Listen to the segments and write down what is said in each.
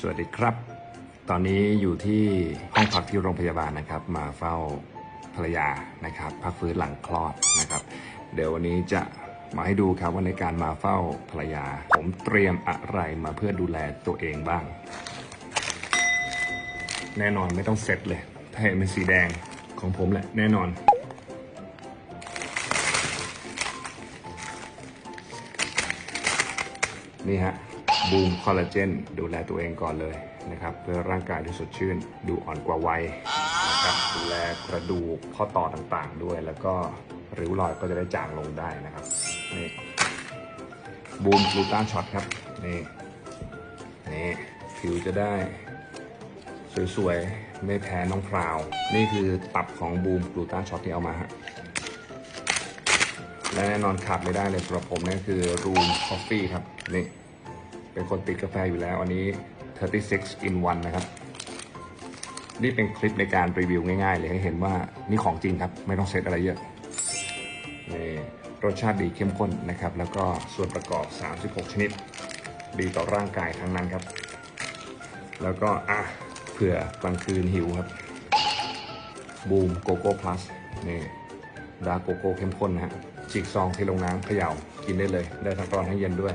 สวัสดีครับ ตอนนี้อยู่ที่ห้องพักที่โรงพยาบาลนะครับ มาเฝ้าภรรยานะครับพักฟื้นหลังคลอดนะครับ เดี๋ยววันนี้จะมาให้ดูครับว่าในการมาเฝ้าภรรยา ผมเตรียมอะไรมาเพื่อดูแลตัวเองบ้าง แน่นอนไม่ต้องเซ็ตเลย ถ้าเห็นเป็นสีแดงของผมแหละแน่นอนนี่ฮะ บูมคอลลาเจนดูแลตัวเองก่อนเลยนะครับเพื่อร่างกายที่สดชื่น ดูอ่อนกว่าวัยนะครับดูแลกระดูกข้อต่อต่างๆด้วย แล้วก็ริ้วรอยก็จะได้จางลงได้นะครับนี่บูมกลูตาช็อตครับนี่นี่ผิวจะได้สวยๆ ไม่แพ้น้องพราว นี่คือตับของบูมกลูตาช็อตที่เอามาฮะและแน่นอนขาดไม่ได้เลยสำหรับผมนั่คือ Room Coffee ครับนี่ เป็นคนติดกาแฟอยู่แล้ว อันนี้ 36 in 1 นะครับ นี่เป็นคลิปในการรีวิวง่ายๆเลยให้เห็นว่านี่ของจริงครับ ไม่ต้องเซตอะไรเยอะนี่รสชาติดีเข้มข้นนะครับ แล้วก็ส่วนประกอบ 36 ชนิด ดีต่อร่างกายทั้งนั้นครับ แล้วก็อะเผื่อกลางคืนหิวครับบูมโกโก้พลัสนี่ดาโกโก้เข้มข้นนะฮะฉีกซองเทลงน้ำเขย่ากินได้เลย ได้ทั้งร้อนทั้งเย็นด้วย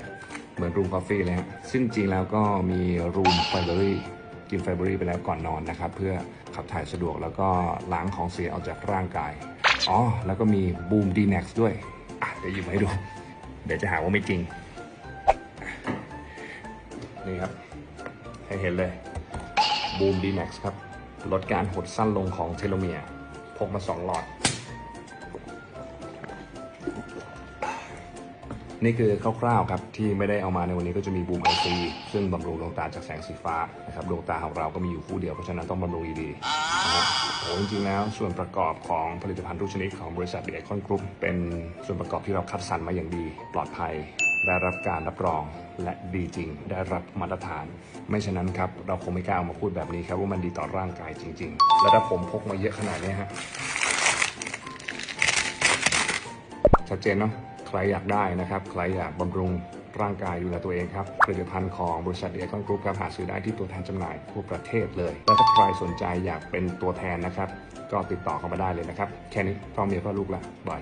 เหมือนรูมกาแฟเลยฮะซึ่งจริงแล้วก็มีรูมไฟเบอรี่กินไฟเบอรี่ไปแล้วก่อนนอนนะครับ เพื่อขับถ่ายสะดวกแล้วก็ล้างของเสียออกจากร่างกาย อ๋อ แล้วก็มีบูมดีแน็กซ์ด้วยอะเดี๋ยวหยิบมาให้ดู เดี๋ยวจะหาว่าไม่จริง นี่ครับ ให้เห็นเลยบูม D-Max ครับ ลดการหดสั้นลงของเทโลเมียร์พกมา 2 หลอด นี่คือคร่าวๆครับที่ไม่ได้เอามาในวันนี้ก็จะมีบูมไอซีซึ่งบำรุงดวงตาจากแสงสีฟ้านะครับดวงตาของเราก็มีอยู่คู่เดียวเพราะฉะนั้นต้องบำรุงดีๆนะครับโอ้จริงๆแล้วส่วนประกอบของผลิตภัณฑ์ทุกชนิดของบริษัทเดคอนกรุ๊ปเป็นส่วนประกอบที่เราคัดสรรมาอย่างดี ปลอดภัยได้รับการรับรองและดีจริง ได้รับมาตรฐาน ไม่ฉะนั้นครับ เราคงไม่กล้าเอามาพูดแบบนี้ครับ ว่ามันดีต่อร่างกายจริง ๆ แล้วถ้าผมพกมาเยอะขนาดนี้ฮะชัดเจนเนาะ ใครอยากได้นะครับ ใครอยากบำรุงร่างกายดูแลตัวเองครับ ผลิตภัณฑ์ของบริษัทเอคอนกรุ๊ปครับหาซื้อได้ที่ตัวแทนจำหน่ายทั่วประเทศเลย และถ้าใครสนใจอยากเป็นตัวแทนนะครับ ก็ติดต่อเข้ามาได้เลยนะครับ แค่นี้พ่อเมียพ่อลูกละบาย